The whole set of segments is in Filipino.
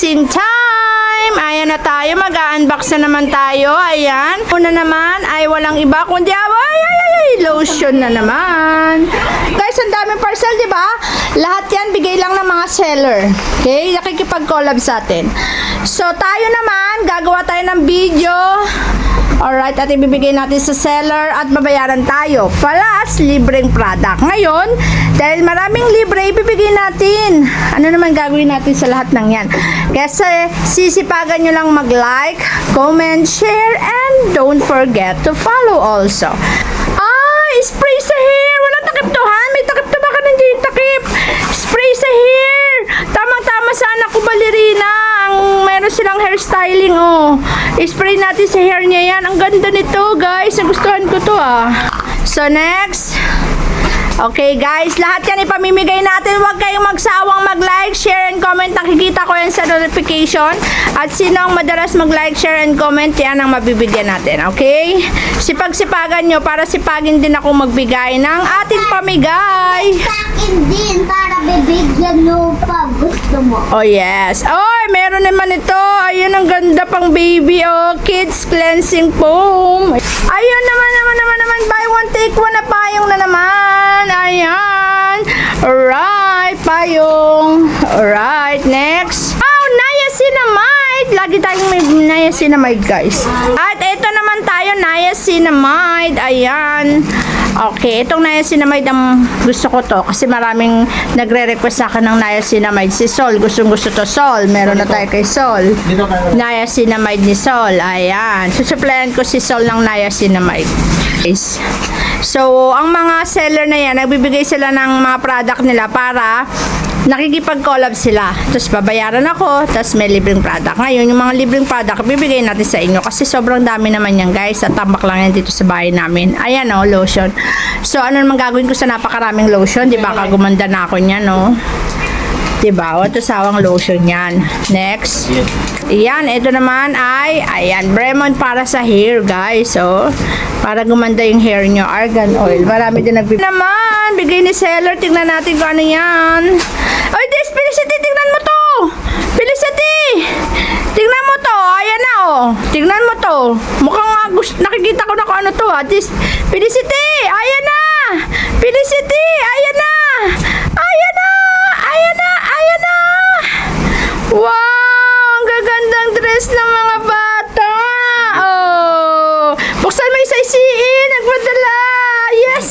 unboxing time! Ayan na tayo, mag-unbox na naman tayo. Ayan. Una naman ay walang iba kundi ay, ay, ay, ay, lotion na naman. Guys, ang daming parcel, di ba? Lahat yan bigay lang ng mga seller. Okay? Nakikipag-collab sa atin. So, tayo naman, gagawa tayo ng video. Alright, at ibibigay natin sa seller at babayaran tayo. Plus, libreng product. Ngayon, dahil maraming libre, ibibigay natin. Ano naman gagawin natin sa lahat ng yan? Kasi, sisipagan nyo lang mag-like, comment, share, and don't forget to follow also. Ah, spray sa hair! Walang takip to, ha? May takip to baka nandiyan yung takip? Spray sa hair! Tamang-tama sa anak ko balerina. Meron silang hairstyling, oh. Spray natin sa hair niya yan. Ang ganda nito, guys. Nagustuhan ko to, ah. So, next. Okay guys, lahat yan ipamimigay natin. Huwag kayong magsawang mag-like, share, and comment. Nakikita ko yan sa notification. At sino ang madalas mag-like, share, and comment, yan ang mabibigyan natin. Okay? Sipag-sipagan nyo para sipagin din ako magbigay ng ating pamigay. Sa akin din, para bibigyan mo pa gusto mo. Oh yes. Oy, meron naman ito. Ayun ang ganda pang baby oh. Kids cleansing foam. Ayun naman naman naman naman buy one take one na payong na naman. Ayan. Alright, payong. Alright, next. Oh, niacinamide. Lagi tayong may niacinamide, guys. At ito naman tayo, niacinamide. Ayan. Okay, itong niacinamide ang gusto ko to kasi maraming nagre-request sa akin ng niacinamide. Si Sol, gustong gusto to Sol. Meron na tayo kay Sol. Niacinamide ni Sol. Ayan. Susuplayan ko si Sol ng niacinamide. Guys. So, ang mga seller na yan, nagbibigay sila ng mga product nila para nakikipag-collab sila. Tapos babayaran ako, tapos may libreng product. Ngayon, yung mga libreng product, bibigay natin sa inyo kasi sobrang dami naman yan guys. At tambak lang yan dito sa bahay namin. Ayan o, lotion. So, ano naman gagawin ko sa napakaraming lotion? Di ba, kagumanda na ako niyan, no? Diba? Wato sawang lotion yan. Next. Yan, ito naman ay, ayan, Bremon para sa hair, guys. So, para gumanda yung hair nyo. Argan oil. Marami din nagbibigay. Naman, bigay ni seller. Tingnan natin kung ano yan. Felicity, tingnan mo to. Felicity. Tingnan mo to. Ayan na, oh. Tingnan mo to. Mukhang nga gusto, nakikita ko na kung ano to, ha. This, Felicity, ayan na. Felicity, ayan na. Ayan na. Ayan na. Ayan na. Wow! Ang gagandang dress ng mga bata! Oh! Buksan mo isa isiin! Nagpadala! Yes!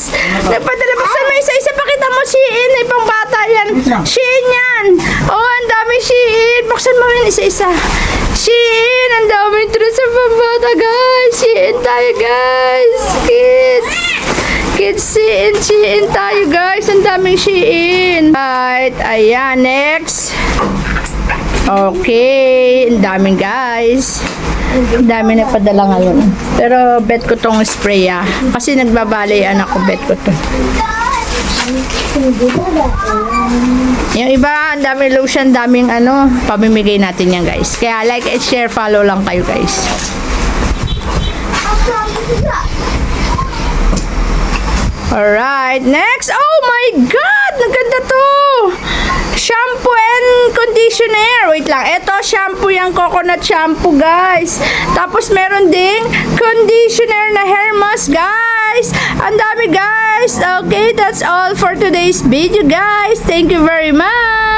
Nagpadala! Buksan mo isa isa! Pakita mo Shein! Ay, pang bata yan! Shein yan! Oh, ang dami Shein! Buksan mo yun isa isa! Shein! Ang daming dress sa pambata, guys! Shein tayo, guys! Kids! Kids, Shein! Shein tayo, guys! Ang daming Shein! Right, ayan, next! Okay, ang daming guys. Ang dami nagpadala ngayon. Pero bet ko tong spray ah. Kasi nagbabalayan ako, bet ko to. Yung iba, ang daming lotion, daming ano, pamimigay natin yan guys. Kaya like and share, follow lang kayo guys. Alright, next. Oh my God! Naganda to! Shampoo and conditioner. Wait lang. Ito, shampoo yung coconut shampoo, guys. Tapos, meron ding conditioner na hair mask, guys. Ang dami, guys. Okay, that's all for today's video, guys. Thank you very much.